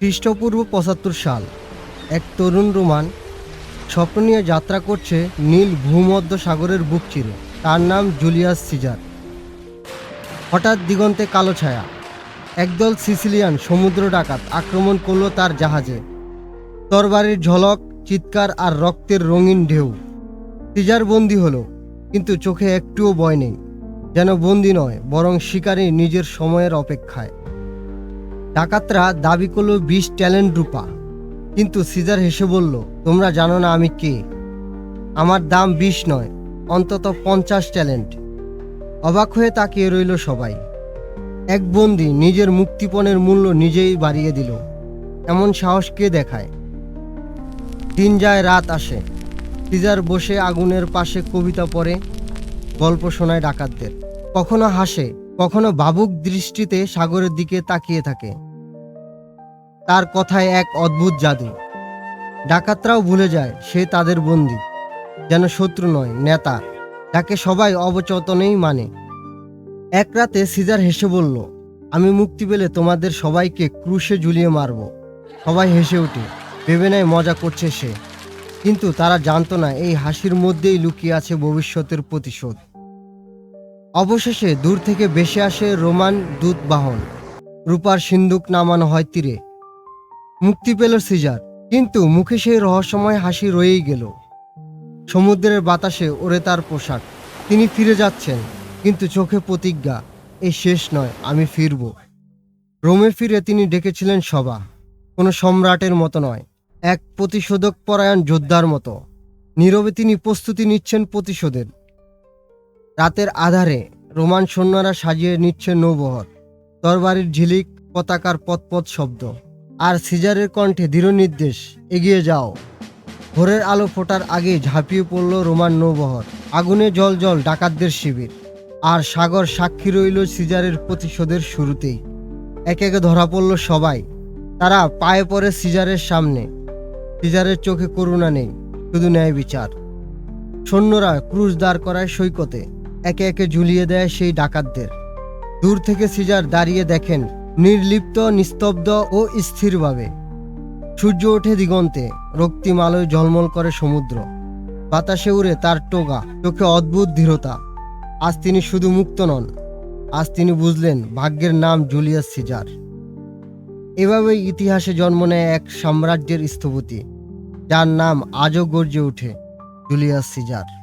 খ্রিস্টপূর্ব পঁচাত্তর সাল। এক তরুণ রোমান স্বপ্ন নিয়ে যাত্রা করছে নীল ভূমধ্য সাগরের বুক চিরে। তার নাম জুলিয়াস সিজার। হঠাৎ দিগন্তে কালো ছায়া। একদল সিসিলিয়ান সমুদ্র ডাকাত আক্রমণ করল তার জাহাজে। তরবারির ঝলক, চিৎকার আর রক্তের রঙিন ঢেউ। সিজার বন্দি হলো, কিন্তু চোখে একটুও ভয় নেই। যেন বন্দি নয়, বরং শিকারী নিজের সময়ের অপেক্ষায়। ডাকাতরা দাবি করল বিশ ট্যালেন্ট রূপা। কিন্তু সিজার হেসে বলল, তোমরা জানো না আমি কে। আমার দাম বিশ নয়, অন্তত পঞ্চাশ ট্যালেন্ট। অবাক হয়ে তাকিয়ে রইল সবাই। এক বন্দি নিজের মুক্তিপণের মূল্য নিজেই বাড়িয়ে দিল। এমন সাহস কে দেখায়? দিন যায়, রাত আসে। সিজার বসে আগুনের পাশে কবিতা পড়ে, গল্প শোনায় ডাকাতদের। কখনো হাসে, কখনো ভাবুক দৃষ্টিতে সাগরের দিকে তাকিয়ে থাকে। তার কথায় এক অদ্ভুত জাদু। ডাকাতরাও ভুলে যায়, সে তাদের বন্দী। যেন শত্রু নয়, নেতা, যাকে সবাই অবচেতনেই মানে। এক রাতে সিজার হেসে বলল, আমি মুক্তি পেলে তোমাদের সবাইকে ক্রুশে ঝুলিয়ে মারব। সবাই হেসে ওঠে, ভেবে নেয় মজা করছে সে। কিন্তু তারা জানতো না, এই হাসির মধ্যেই লুকিয়ে আছে ভবিষ্যতের প্রতিশোধ। অবশেষে দূর থেকে বেশি আসে রোমান দূত বাহন রূপার সিন্দুক নামানো হয় তীরে। মুক্তি পেল সিজার। কিন্তু মুখে সেই রহস্যময় হাসি রয়েই গেল। সমুদ্রের বাতাসে ওরে তার পোশাক। তিনি ফিরে যাচ্ছেন, কিন্তু চোখে প্রতিজ্ঞা, এ শেষ নয়, আমি ফিরব। রোমে ফিরে তিনি ডেকেছিলেন সভা। কোনো সম্রাটের মতো নয়, এক প্রতিশোধক পরায়ণ যোদ্ধার মতো। নীরবে তিনি প্রস্তুতি নিচ্ছেন প্রতিশোধের। রাতের আধারে রোমান সৈন্যরা সাজিয়ে নিচ্ছে নৌবহর। তরবারির ঝিলিক, পতাকার পথপথ শব্দ। আর সিজারের কণ্ঠে দৃঢ় নির্দেশ, এগিয়ে যাও। ভোরের আলো ফোটার আগে ঝাঁপিয়ে পড়ল রোমান নৌবহর। আগুনে জল জল ডাকাতদের শিবির। আর সাগর সাক্ষী রইল সিজারের প্রতিশোধের শুরুতেই। একে একে ধরা পড়ল সবাই। তারা পায়ে পড়ে সিজারের সামনে। সিজারের চোখে করুণা নেই, শুধু ন্যায় বিচার। সৈন্যরা ক্রুশ দাঁড় করায় সৈকতে। একে একে ঝুলিয়ে দেয় সেই ডাকাতদের। দূর থেকে সিজার দাঁড়িয়ে দেখেন নির্লিপ্ত, নিস্তব্ধ ও স্থিরভাবে। সূর্য ওঠে দিগন্তে, রক্তিম আলোয় ঝলমল করে সমুদ্র। বাতাসে উড়ে তার টোগা, চোখে অদ্ভুত দৃঢ়তা। আজ তিনি শুধু মুক্ত নন, আজ তিনি বুঝলেন ভাগ্যের নাম জুলিয়াস সিজার। এভাবেই ইতিহাসে জন্ম নেয় এক সাম্রাজ্যের স্থপতি, যার নাম আজও গর্জে ওঠে, জুলিয়াস সিজার।